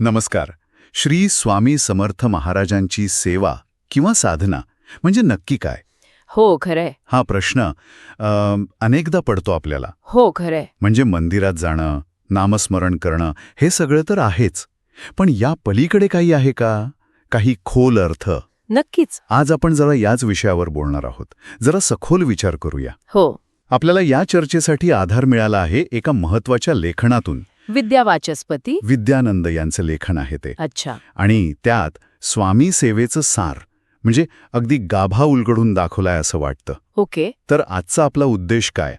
नमस्कार. श्री स्वामी समर्थ महाराजांची सेवा किंवा साधना म्हणजे नक्की काय? हो खरंय. हा प्रश्न अनेकदा पडतो आपल्याला. हो खरंय. म्हणजे मंदिरात जाणं नामस्मरण करणं हे सगळं तर आहेच. पण या पलीकडे काही आहे का? काही खोल अर्थ? नक्कीच. आज आपण जरा याच विषयावर बोलणार आहोत. जरा सखोल विचार करूया. हो. आपल्याला या चर्चेसाठी आधार मिळाला आहे एका महत्त्वाच्या लेखनातून. विद्या वाचस्पती विद्यानंद यांचं लेखन आहे ते. अच्छा. आणि त्यात स्वामी सेवेचं सार म्हणजे अगदी गाभा उलगडून दाखवलाय असं वाटतं. ओके. तर आजचा आपला उद्देश काय?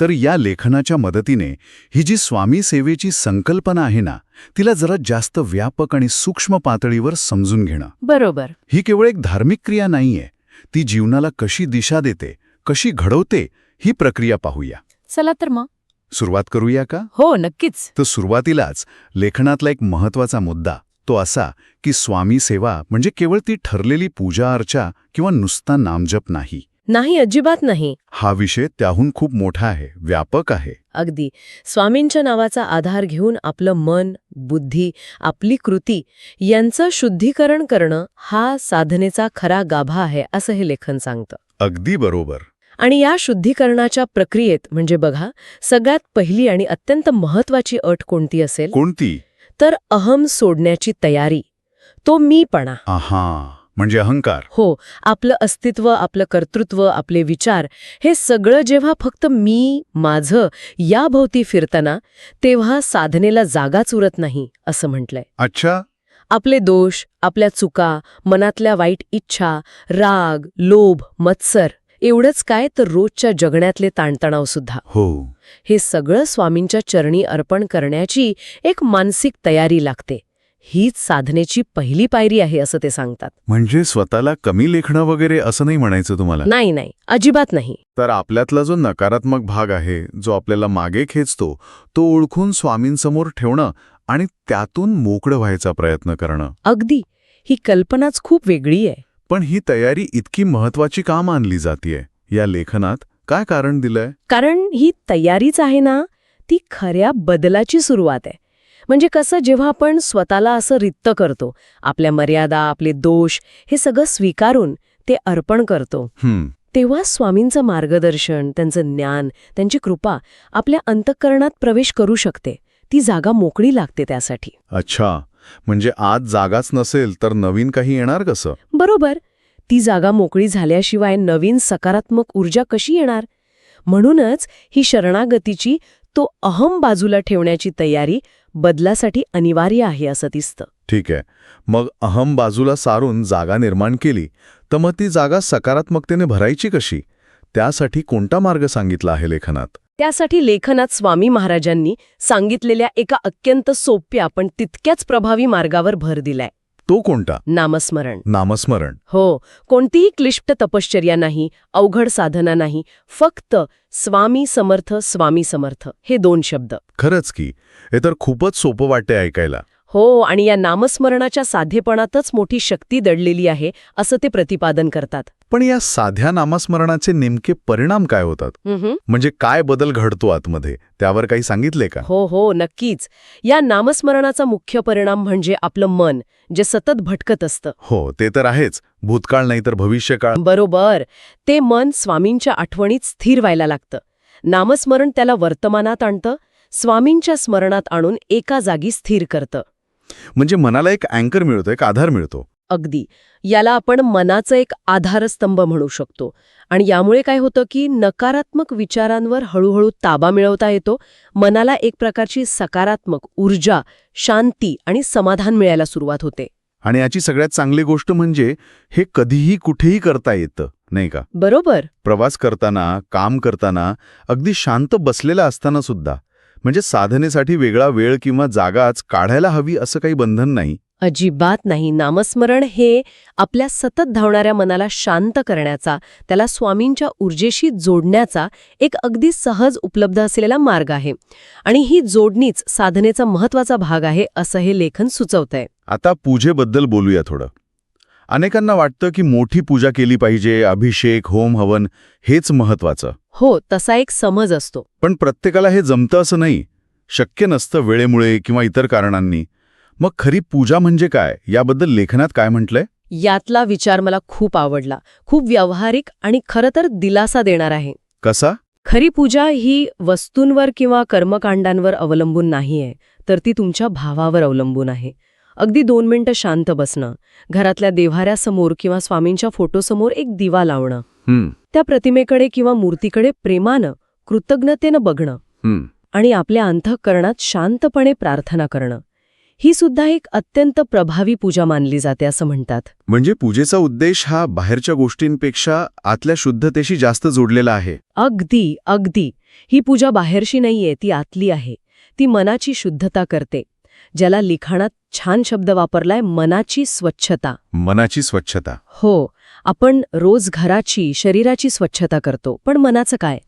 तर या लेखनाच्या मदतीने ही जी स्वामी सेवेची संकल्पना आहे ना तिला जरा जास्त व्यापक आणि सूक्ष्म पातळीवर समजून घेणं. बरोबर. ही केवळ एक धार्मिक क्रिया नाहीये. ती जीवनाला कशी दिशा देते कशी घडवते ही प्रक्रिया पाहूया. चला तर मग. सुरुवात करूया का? हो नक्कीच. तर सुरुवातीलाच लेखनातला एक महत्त्वाचा मुद्दा तो असा की स्वामी सेवा म्हणजे केवळ ती ठरलेली पूजा अर्चा किंवा नुसता नामजप नाही. नाही अजिबात नाही. हा विषय त्याहून खूप मोठा आहे व्यापक आहे. अगदी. स्वामींच्या नावाचा आधार घेऊन आपलं मन बुद्धी आपली कृती यांचं शुद्धीकरण करणं हा साधनेचा खरा गाभा आहे असं हे लेखन सांगतं. अगदी बरोबर. आणि या शुद्धीकरणाच्या प्रक्रियेत म्हणजे बघा सगळ्यात पहिली आणि अत्यंत महत्वाची अट कोणती असेल? कोणती? तर अहम सोडण्याची तयारी. तो मीपणा. आहा म्हणजे अहंकार. हो आपलं अस्तित्व आपलं कर्तृत्व आपले विचार हे सगळं जेव्हा फक्त मी माझं या भोवती फिरताना तेव्हा साधनेला जागाच उरत नाही असं म्हटलंय. अच्छा. आपले दोष आपल्या चुका मनातल्या वाईट इच्छा राग लोभ मत्सर एवढंच काय तर रोजच्या जगण्यातले ताणतणाव सुद्धा. हो. हे सगळं स्वामींच्या चरणी अर्पण करण्याची एक मानसिक तयारी लागते. हीच साधनेची पहिली पायरी आहे असं ते सांगतात. म्हणजे स्वतःला कमी लेखणं वगैरे असं नाही म्हणायचं तुम्हाला? नाही नाही. अजिबात नाही. तर आपल्यातला जो नकारात्मक भाग आहे जो आपल्याला मागे खेचतो तो ओळखून स्वामींसमोर ठेवणं आणि त्यातून मोकळं व्हायचा प्रयत्न करणं. अगदी. ही कल्पनाच खूप वेगळी आहे. पण ही तयारी इतकी महत्वाची का मानली जातीये? या लेखनात काय कारण दिलंय? कारण ही तयारीच आहे ना ती खऱ्या बदलाची सुरुवात आहे. म्हणजे कसं जेव्हा आपण स्वतःला असं रिक्त करतो आपल्या मर्यादा आपले दोष हे सगळं स्वीकारून ते अर्पण करतो हम्म. तेव्हा स्वामींचं मार्गदर्शन त्यांचं ज्ञान त्यांची कृपा आपल्या अंतःकरणात प्रवेश करू शकते. ती जागा मोकळी लागते त्यासाठी. अच्छा. म्हणजे आज जागाच नसेल तर नवीन काही येणार कसं? बरोबर. ती जागा मोकळी झाल्याशिवाय नवीन सकारात्मक ऊर्जा कशी येणार? म्हणूनच ही शरणागतीची तो अहम बाजूला ठेवण्याची तयारी बदलासाठी अनिवार्य आहे असं दिसतं. ठीक आहे. मग अहम बाजूला सारून जागा निर्माण केली तर मग ती जागा सकारात्मकतेने भरायची कशी? त्यासाठी कोणता मार्ग सांगितला आहे लेखनात? त्यासाठी लेखनात स्वामी महाराजांनी सांगितलेल्या एका अत्यंत सोप्या पण तितक्याच प्रभावी मार्गावर भर दिलाय. तो कोणता? नामस्मरण. नामस्मरण. हो कोणतीही क्लिष्ट तपश्चर्या नाही अवघड साधना नाही फक्त स्वामी समर्थ स्वामी समर्थ हे दोन शब्द. खरंच की हे तर खूपच सोपं वाटते ऐकायला. हो आणि या नामस्मरणाच्या साधेपणातच मोठी शक्ती दडलेली आहे असं ते प्रतिपादन करतात. पण या साध्या नामस्मरणाचे नेमके परिणाम काय होतात. म्हणजे काय बदल घडतो आतमध्ये? त्यावर काही सांगितले का? हो हो नक्कीच. या नामस्मरणाचा मुख्य परिणाम म्हणजे आपलं मन जे सतत भटकत असतं. हो ते तर आहेच. भूतकाळ नाही तर भविष्यकाळ. बरोबर. ते मन स्वामींच्या आठवणीत स्थिर व्हायला लागतं. नामस्मरण त्याला वर्तमानात आणतं स्वामींच्या स्मरणात आणून एका जागी स्थिर करतं. म्हणजे मनाला एक अँकर मिळतो एक आधार मिळतो. अगदी. याला आपण मनाचं एक आधारस्तंभ म्हणू शकतो. आणि यामुळे काय होतं की नकारात्मक विचारांवर हळूहळू ताबा मिळवता येतो. मनाला एक प्रकारची सकारात्मक ऊर्जा शांती आणि समाधान मिळायला सुरुवात होते. आणि याची सगळ्यात चांगली गोष्ट म्हणजे हे कधीही कुठेही करता येतं नाही का? बरोबर. प्रवास करताना काम करताना अगदी शांत बसलेला असताना सुद्धा. म्हणजे साधनेसाठी वेगळा वेळ किंवा जागाच काढायला हवी असं काही बंधन नाही. अजिबात नाही. नामस्मरण हे आपल्या सतत धावणाऱ्या मनाला शांत करण्याचा त्याला स्वामींच्या ऊर्जेशी जोडण्याचा एक अगदी सहज उपलब्ध असलेला मार्ग आहे. आणि ही जोडणीच साधनेचा महत्त्वाचा भाग आहे असं हे लेखन सुचवतंय. आता पूजेबद्दल बोलूया थोडं. अनेकांना वाटतं की मोठी पूजा केली पाहिजे अभिषेक होम हवन हेच महत्वाचं हो तसा एक समज असतो. पण प्रत्येकाला हे जमतं असं नाही. शक्य नसतं वेळेमुळे किंवा इतर कारणांनी. मग खरी पूजा म्हणजे काय? याबद्दल लेखनात काय म्हटलंय? यातला विचार मला खूप आवडला. खूप व्यावहारिक आणि खरं तर दिलासा देणार आहे. कसा? खरी पूजा ही वस्तूंवर किंवा कर्मकांडांवर अवलंबून नाहीये तर ती तुमच्या भावावर अवलंबून आहे. अगदी दोन मिनिटं शांत बसणं घरातल्या देव्हाऱ्यासमोर किंवा स्वामींच्या फोटोसमोर एक दिवा लावणं त्या प्रतिमेकडे किंवा मूर्तीकडे प्रेमानं कृतज्ञतेनं बघणं आणि आपल्या अंतःकरणात शांतपणे प्रार्थना करणं. ही सुद्धा एक अत्यंत प्रभावी पूजा मानली जाते असं म्हणतात. म्हणजे पूजेचा उद्देश हा बाहेरच्या गोष्टींपेक्षा आतल्या शुद्धतेशी जास्त जोडलेला आहे. अगदी अगदी. ही पूजा बाहेरशी नाहीये ती आतली आहे. ती मनाची शुद्धता करते. ज्याला लिखाणात छान शब्द वापरलाय मनाची स्वच्छता. मनाची स्वच्छता. हो आपण रोज घराची शरीराची स्वच्छता करतो. पण मनाचं काय?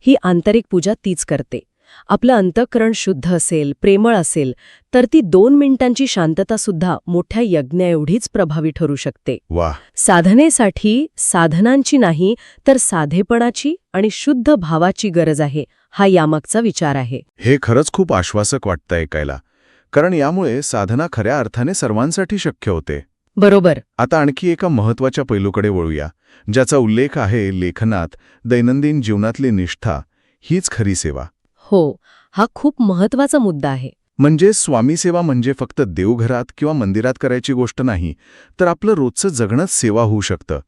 ही. आंतरिक पूजा तीच करते. आपलं अंतःकरण शुद्ध असेल प्रेमळ असेल तर ती दोन मिनिटांची शांतता सुद्धा मोठ्या यज्ञाएवढीच प्रभावी ठरू शकते. वा साधनेसाठी साधनांची नाही तर साधेपणाची आणि शुद्ध भावाची गरज आहे हा यामागचा विचार आहे. हे खरंच खूप आश्वासक वाटतं ऐकायला कारण यामुळे साधना खऱ्या अर्थाने सर्वांसाठी शक्य होते. बरोबर. आता आणखी एका महत्त्वाच्या पैलूकडे वळूया ज्याचा उल्लेख आहे लेखनात दैनंदिन जीवनातली निष्ठा हीच खरी सेवा. हो हा खूप महत्त्वाचा मुद्दा आहे. म्हणजे स्वामी सेवा म्हणजे फक्त देवघरात किंवा मंदिरात करायची गोष्ट नाही तर आपलं रोजचं जगणंच सेवा होऊ शकतं.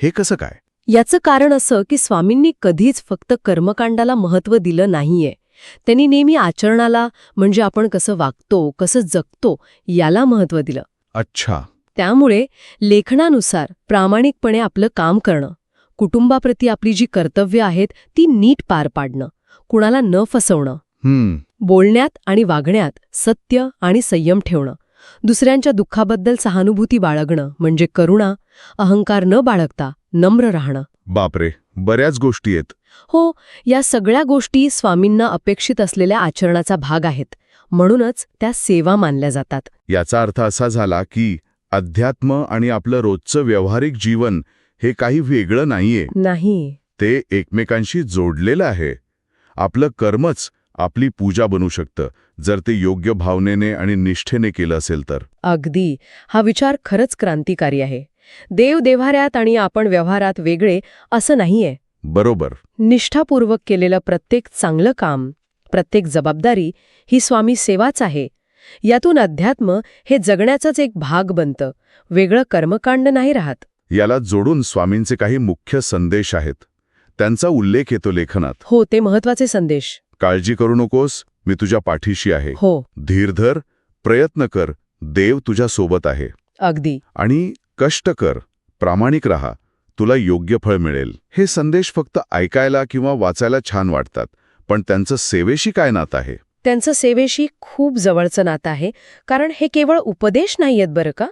हे कसं काय? याचं कारण असं की स्वामींनी कधीच फक्त कर्मकांडाला महत्त्व दिलं नाहीये. त्यांनी नेहमी आचरणाला म्हणजे आपण कसं वागतो कसं जगतो याला महत्त्व दिलं. अच्छा. त्यामुळे लेखनानुसार प्रामाणिकपणे आपलं काम करणं कुटुंबाप्रती आपली जी कर्तव्य आहेत ती नीट पार पाडणं कुणाला न फसवणं. बोलण्यात आणि वागण्यात सत्य आणि संयम ठेवणं. दुसऱ्यांच्या दुःखाबद्दल सहानुभूती बाळगणं म्हणजे करुणा अहंकार न बाळगता नम्र राहणं. बापरे बऱ्याच गोष्टी आहेत. हो या सगळ्या गोष्टी स्वामींना अपेक्षित असलेल्या आचरणाचा भाग आहेत. म्हणूनच त्या सेवा मानल्या जातात. याचा अर्थ असा झाला की अध्यात्म आणि आपलं रोजचं व्यावहारिक जीवन हे काही वेगळं नाहीये. नाही. ते एकमेकांशी जोडलेलं आहे. आपलं कर्मच आपली पूजा बनू शकतं जर ते योग्य भावनेने आणि निष्ठेने केलं असेल तर. अगदी. हा विचार खरंच क्रांतिकारी आहे. देव देव्हाऱ्यात आणि आपण व्यवहारात वेगळे असं नाहीये. बरोबर. निष्ठापूर्वक केलेलं प्रत्येक चांगलं काम प्रत्येक जबाबदारी ही स्वामी सेवाच आहे. यातून अध्यात्म हे जगण्याचाच एक भाग बनतं. वेगळं कर्मकांड नाही राहत. याला जोडून स्वामींचे काही मुख्य संदेश आहेत. त्यांचा उल्लेख येतो लेखनात. हो ते महत्त्वाचे संदेश. काळजी करू नकोस मी तुझ्या पाठीशी आहे. हो. धीर धर प्रयत्न कर देव तुझ्या सोबत आहे. अगदी. आणि कष्ट कर प्रामाणिक राहा तुला योग्य फळ मिळेल. हे संदेश फक्त ऐकायला किंवा वाचायला छान वाटतात पण त्यांचं सेवेशी काय नातं आहे? त्यांचं सेवेशी खूप जवळचं नातं आहे कारण हे केवळ उपदेश नाहीयेत बरं का?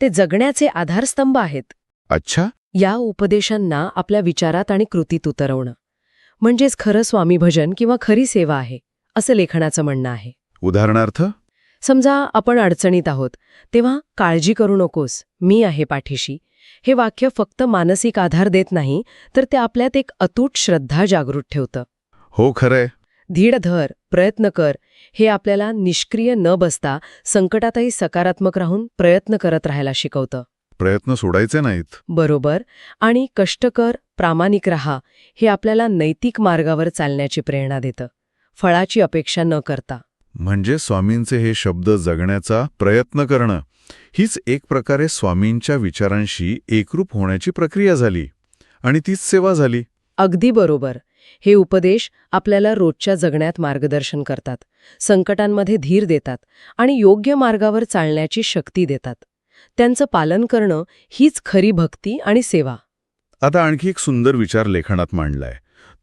ते जगण्याचे आधारस्तंभ आहेत. अच्छा. या उपदेशांना आपल्या विचारात आणि कृतीत उतरवणं. म्हणजेच खरं स्वामी भजन किंवा खरी सेवा आहे असं लेखनाचं म्हणणं आहे. उदाहरणार्थ? समजा आपण अडचणीत आहोत तेव्हा काळजी करू नकोस मी आहे पाठीशी. हे वाक्य फक्त मानसिक आधार देत नाही तर ते आपल्यात एक अतूट श्रद्धा जागृत ठेवतं. हो खरंय. धीड धर प्रयत्न कर हे आपल्याला निष्क्रिय न बसता संकटातही सकारात्मक राहून प्रयत्न करत राहायला शिकवतं. प्रयत्न सोडायचे नाहीत. बरोबर. आणि कष्टकर प्रामाणिक रहा हे आपल्याला नैतिक मार्गावर चालण्याची प्रेरणा देतं. फळाची अपेक्षा न करता. म्हणजे स्वामींचे हे शब्द जगण्याचा प्रयत्न करणं हीच एक प्रकारे स्वामींच्या विचारांशी एकरूप होण्याची प्रक्रिया झाली. आणि तीच सेवा झाली. अगदी बरोबर. हे उपदेश आपल्याला रोजच्या जगण्यात मार्गदर्शन करतात संकटांमध्ये धीर देतात आणि योग्य मार्गावर चालण्याची शक्ती देतात. त्यांचं पालन करणं हीच खरी भक्ती आणि सेवा. आता आणखी एक सुंदर विचार लेखनात मांडलाय.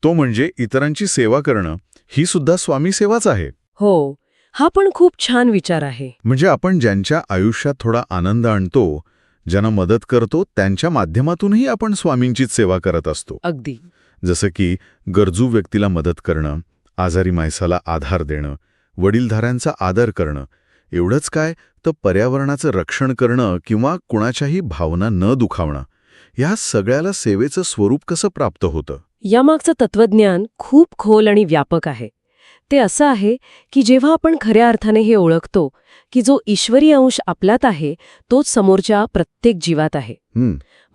तो म्हणजे इतरांची सेवा करणं ही सुद्धा स्वामी सेवाच आहे. हो हा पण खूप छान विचार आहे. म्हणजे आपण ज्यांच्या आयुष्यात थोडा आनंद आणतो ज्यांना मदत करतो त्यांच्या माध्यमातूनही आपण स्वामींचीच सेवा करत असतो. अगदी. जसं की गरजू व्यक्तीला मदत करणं आजारी माणसाला आधार देणं वडीलधाऱ्यांचा आदर करणं एवढंच काय तर पर्यावरणाचं रक्षण करणं किंवा कुणाच्याही भावना न दुखावणं या सगळ्याला सेवेचं स्वरूप कसं प्राप्त होतं? यामागचं तत्वज्ञान खूप खोल आणि व्यापक आहे. ते असं आहे की जेव्हा आपण खऱ्या अर्थाने हे ओळखतो की जो ईश्वरी अंश आपल्यात आहे तोच समोरच्या प्रत्येक जीवात आहे.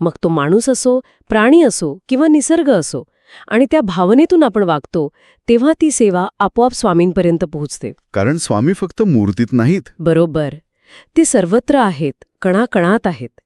मग तो माणूस असो प्राणी असो किंवा निसर्ग असो आणि त्या भावनेतून आपण वागतो तेव्हा ती सेवा आपोआप स्वामींपर्यंत पोहोचते. कारण स्वामी फक्त मूर्तीत नाहीत. बरोबर. ते सर्वत्र आहेत कणाकणात आहेत.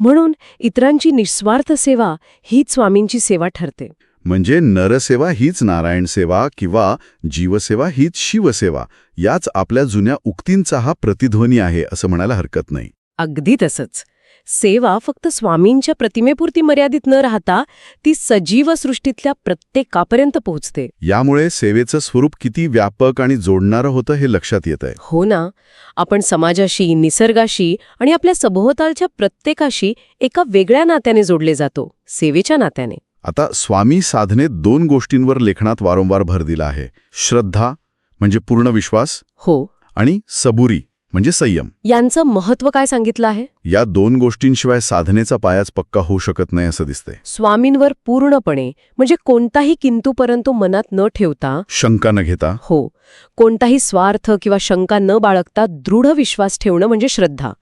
म्हणून इतरांची निस्वार्थ सेवा हीच स्वामींची सेवा ठरते. म्हणजे नरसेवा हीच नारायण सेवा किंवा जीवसेवा हीच शिवसेवा याच आपल्या जुन्या उक्तींचा हा प्रतिध्वनी आहे असं म्हणायला हरकत नाही. अगदी तसंच. सेवा फक्त स्वामींच्या प्रतिमेपुरती मर्यादित न राहता ती सजीव सृष्टीतल्या प्रत्येकापर्यंत पोहोचते. यामुळे सेवेचं स्वरूप किती व्यापक आणि जोडणारं होतं हे लक्षात येत आहे हो ना. आपण समाजाशी निसर्गाशी आणि आपल्या सभोवतालच्या प्रत्येकाशी एका वेगळ्या नात्याने जोडले जातो सेवेच्या नात्याने. आता स्वामी साधनेत दोन गोष्टींवर लेखनात वारंवार भर दिला आहे. श्रद्धा म्हणजे पूर्ण विश्वास हो. आणि सबुरी. म्हणजे संयम. यांचं महत्त्व काय सांगितलं आहे? या दोन गोष्टींशिवाय साधनेचा पायाच पक्का होऊ शकत नाही असं दिसतंय. स्वामींवर पूर्णपणे म्हणजे कोणताही किंतु परंतु मनात न ठेवता शंका न घेता. हो कोणताही स्वार्थ किंवा शंका न बाळगता दृढ विश्वास ठेवणं म्हणजे श्रद्धा.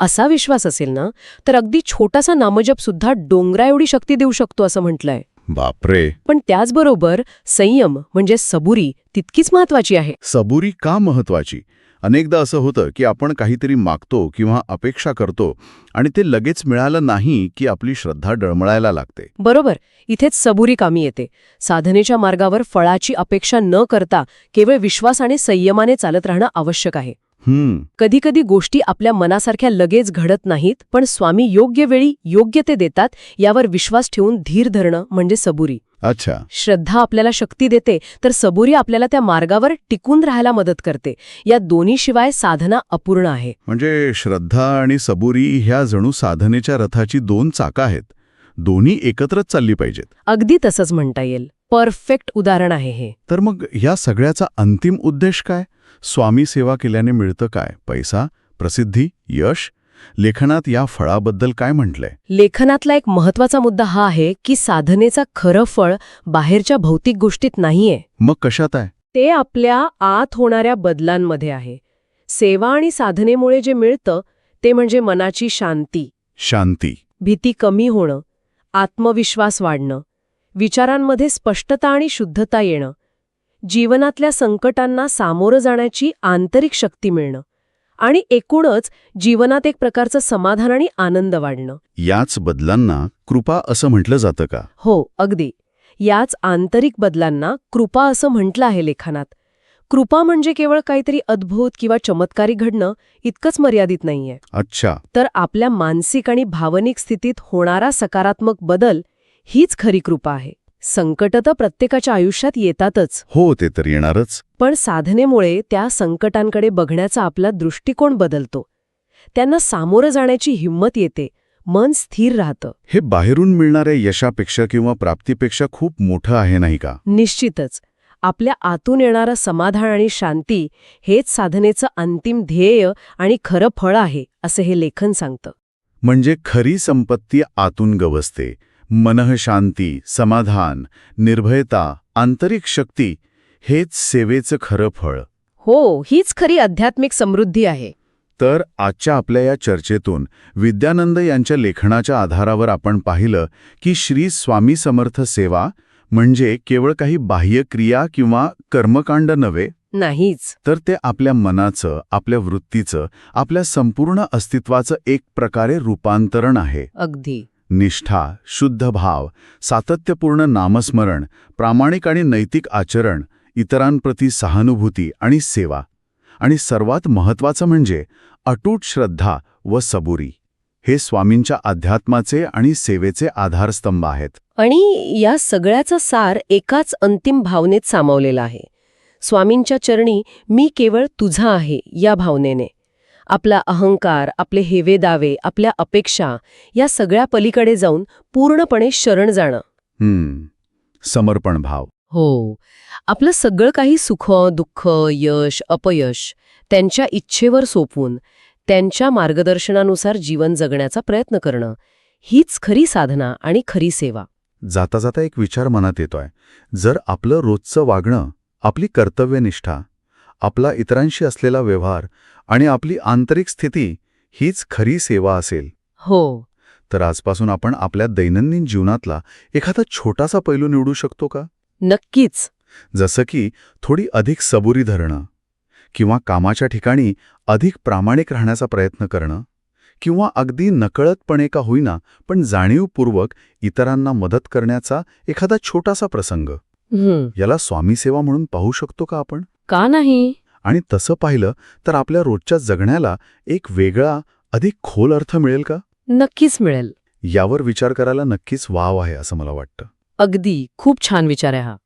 असा विश्वास असेल ना तर अगदी छोटासा नामजप सुद्धा डोंगरा एवढी शक्ती देऊ शकतो असं म्हटलंय. बापरे. पण त्याचबरोबर संयम म्हणजे सबुरी तितकीच महत्वाची आहे. सबुरी का महत्वाची अनेकदा असं होतं की आपण काहीतरी मागतो किंवा अपेक्षा करतो आणि ते लगेच मिळालं नाही की आपली श्रद्धा डळमळायला लागते. बरोबर. इथेच सबुरी कामी येते. साधनेच्या मार्गावर फळाची अपेक्षा न करता केवळ विश्वास आणि संयमाने चालत राहणं आवश्यक आहे. हम्म. कधीकधी गोष्टी आपल्या मनासारख्या लगेच घडत नाहीत पण स्वामी योग्य वेळी योग्य ते देतात यावर विश्वास ठेवून धीर धरणं म्हणजे सबुरी. अच्छा. श्रद्धा आपल्याला शक्ती देते तर सबुरी आपल्याला त्या मार्गावर टिकून राहायला मदत करते. या दोन्हीशिवाय साधना अपूर्ण आहे. म्हणजे श्रद्धा आणि सबुरी ह्या जणू साधनेच्या रथाची दोन चाकं आहेत. दोन्ही एकत्रच चालली पाहिजेत. अगदी तसंच म्हणता येईल. परफेक्ट उदाहरण आहे हे. तर मग ह्या सगळ्याचा अंतिम उद्देश काय? स्वामी सेवा केल्याने मिळतं काय? पैसा? प्रसिद्धी? यश? लेखनात या फळाबद्दल काय म्हटलंय? लेखनातला एक महत्त्वाचा मुद्दा हा आहे की साधनेचा खरं फळ बाहेरच्या भौतिक गोष्टीत नाहीये. मग कशात आहे? ते आपल्या आत होणाऱ्या बदलांमध्ये आहे. सेवा आणि साधनेमुळे जे मिळतं ते म्हणजे मनाची शांती. शांती. भीती कमी होणं आत्मविश्वास वाढणं. विचारांमध्ये स्पष्टता आणि शुद्धता येणं जीवनातल्या संकटांना सामोरं जाण्याची आंतरिक शक्ती मिळणं आणि एकूणच जीवनात एक प्रकारचं समाधान आणि आनंद वाढणं. याच बदलांना कृपा असं म्हटलं जातं का? हो अगदी. याच आंतरिक बदलांना कृपा असं म्हटलं आहे लेखनात. कृपा म्हणजे केवळ काहीतरी अद्भुत किंवा चमत्कारी घडणं इतकंच मर्यादित नाहीये. अच्छा. तर आपल्या मानसिक आणि भावनिक स्थितीत होणारा सकारात्मक बदल हीच खरी कृपा आहे. संकट तर प्रत्येकाच्या आयुष्यात येतातच. हो ते तर येणारच. पण साधनेमुळे त्या संकटांकडे बघण्याचा आपला दृष्टिकोन बदलतो. त्यांना सामोरं जाण्याची हिंमत येते. मन स्थिर राहतं. हे बाहेरून मिळणाऱ्या यशापेक्षा किंवा प्राप्तीपेक्षा खूप मोठं आहे नाही का? निश्चितच. आपल्या आतून येणारं समाधान आणि शांती हेच साधनेचं अंतिम ध्येय आणि खरं फळ आहे असं हे लेखन सांगतं. म्हणजे खरी संपत्ती आतून गवसते. मनः शांती समाधान निर्भयता आंतरिक शक्ती हेच सेवेचं खरं फळ. हो हीच खरी आध्यात्मिक समृद्धी आहे. तर आजच्या आपल्या या चर्चेतून विद्यानंद यांच्या लेखनाच्या आधारावर आपण पाहिलं की श्री स्वामी समर्थ सेवा म्हणजे केवळ काही बाह्य क्रिया किंवा कर्मकांड नव्हे. नाहीच. तर ते आपल्या मनाचं आपल्या वृत्तीचं आपल्या संपूर्ण अस्तित्वाचं एक प्रकारे रूपांतरण आहे. अगदी. निष्ठा शुद्ध भाव सातत्यपूर्ण नामस्मरण प्रामाणिक आणि नैतिक आचरण इतरांप्रती सहानुभूती आणि सेवा. आणि सर्वात महत्त्वाचं म्हणजे अटूट श्रद्धा व सबुरी. हे स्वामींच्या अध्यात्माचे आणि सेवेचे आधारस्तंभ आहेत. आणि या सगळ्याचा सार एकाच अंतिम भावनेत सामावलेला आहे. स्वामींच्या चरणी मी केवळ तुझा आहे या भावनेने. आपला अहंकार आपले हेवे दावे आपल्या अपेक्षा या सगळ्या पलीकडे जाऊन पूर्णपणे शरण जाणं. हम्म. समर्पण भाव. हो. आपलं सगळं काही सुख दुःख यश अपयश त्यांच्या इच्छेवर सोपवून त्यांच्या मार्गदर्शनानुसार जीवन जगण्याचा प्रयत्न करणं हीच खरी साधना आणि खरी सेवा. जाता जाता एक विचार मनात येतोय. जर आपलं रोजचं वागणं आपली कर्तव्यनिष्ठा आपला इतरांशी असलेला व्यवहार आणि आपली आंतरिक स्थिती हीच खरी सेवा असेल. हो. तर आजपासून आपण आपल्या दैनंदिन जीवनातला एखादा छोटासा पैलू निवडू शकतो का? नक्कीच. जसं की थोडी अधिक सबुरी धरणं किंवा कामाच्या ठिकाणी अधिक प्रामाणिक राहण्याचा प्रयत्न करणं किंवा अगदी नकळतपणे का होईना पण जाणीवपूर्वक इतरांना मदत करण्याचा एखादा छोटासा प्रसंग. याला स्वामी सेवा म्हणून पाहू शकतो का आपण? का नाही? आणि तसं पाहिलं तर आपल्या रोजच्या जगण्याला एक वेगळा अधिक खोल अर्थ मिळेल का? नक्कीच मिळेल. यावर विचार करायला नक्कीच वाव आहे असं मला वाटतं. अगदी. खूप छान विचार आहे हा.